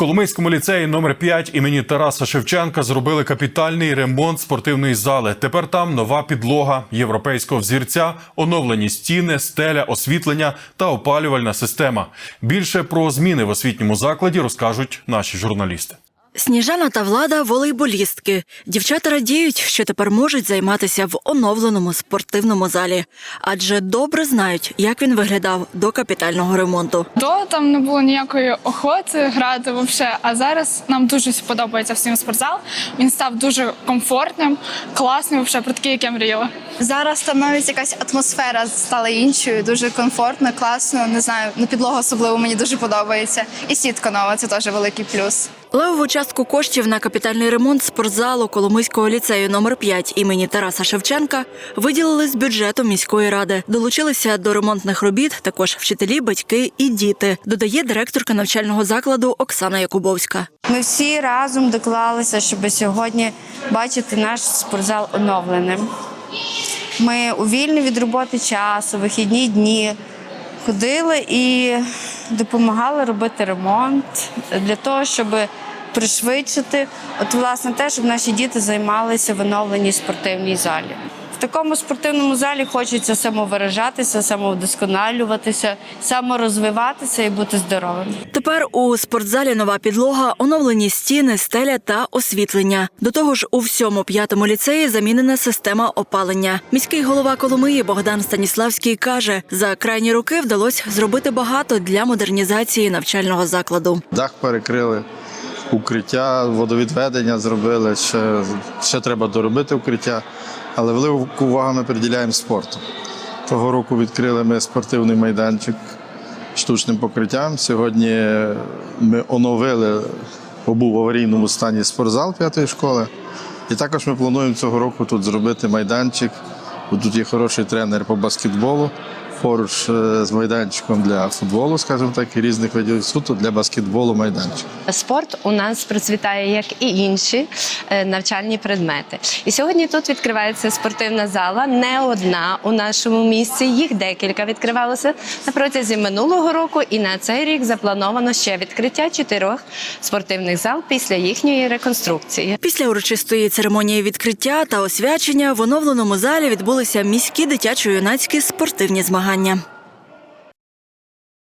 Коломийському ліцеї номер 5 імені Тараса Шевченка зробили капітальний ремонт спортивної зали. Тепер там нова підлога європейського взірця, оновлені стіни, стеля, освітлення та опалювальна система. Більше про зміни в освітньому закладі розкажуть наші журналісти. Сніжана та влада волейболістки. Дівчата радіють, що тепер можуть займатися в оновленому спортивному залі, адже добре знають, як він виглядав до капітального ремонту. До там не було ніякої охоти грати взагалі, а зараз нам дуже подобається всім спортзал. Він став дуже комфортним, класним, взагалі, про такий, як я мріяла. Зараз там навіть якась атмосфера стала іншою, дуже комфортно, класно. Не знаю, ну підлога особливо мені дуже подобається. І сітка нова це теж великий плюс. Левову частку коштів на капітальний ремонт спортзалу Коломийського ліцею номер 5 імені Тараса Шевченка виділили з бюджету міської ради. Долучилися до ремонтних робіт також вчителі, батьки і діти. Додає директорка навчального закладу Оксана Якубовська. Ми всі разом доклалися, щоб сьогодні бачити наш спортзал оновленим. Ми у вільний від роботи часу, вихідні дні ходили і допомагали робити ремонт для того, щоб пришвидшити, от власне те, щоб наші діти займалися в оновленій спортивній залі. В такому спортивному залі хочеться самовиражатися, самовдосконалюватися, саморозвиватися і бути здоровим. Тепер у спортзалі нова підлога, оновлені стіни, стеля та освітлення. До того ж, у всьому п'ятому ліцеї замінена система опалення. Міський голова Коломиї Богдан Станіславський каже, за крайні роки вдалося зробити багато для модернізації навчального закладу. Дах перекрили, укриття, водовідведення зробили. Ще, ще треба доробити укриття, але велику увагу ми приділяємо спорту. Того року відкрили ми спортивний майданчик штучним покриттям. Сьогодні ми оновили, побув в аварійному стані спортзал п'ятої школи. І також ми плануємо цього року тут зробити майданчик. Бо Тут є хороший тренер по баскетболу. Поруч е, з майданчиком для футболу, скажімо так, і різних видів суто для баскетболу майданчик. Спорт у нас процвітає як і інші е, навчальні предмети. І сьогодні тут відкривається спортивна зала, не одна у нашому місці. Їх декілька відкривалося на протязі минулого року. І на цей рік заплановано ще відкриття чотирьох спортивних зал після їхньої реконструкції. Після урочистої церемонії відкриття та освячення в оновленому залі відбулися міські дитячо-юнацькі спортивні змагання.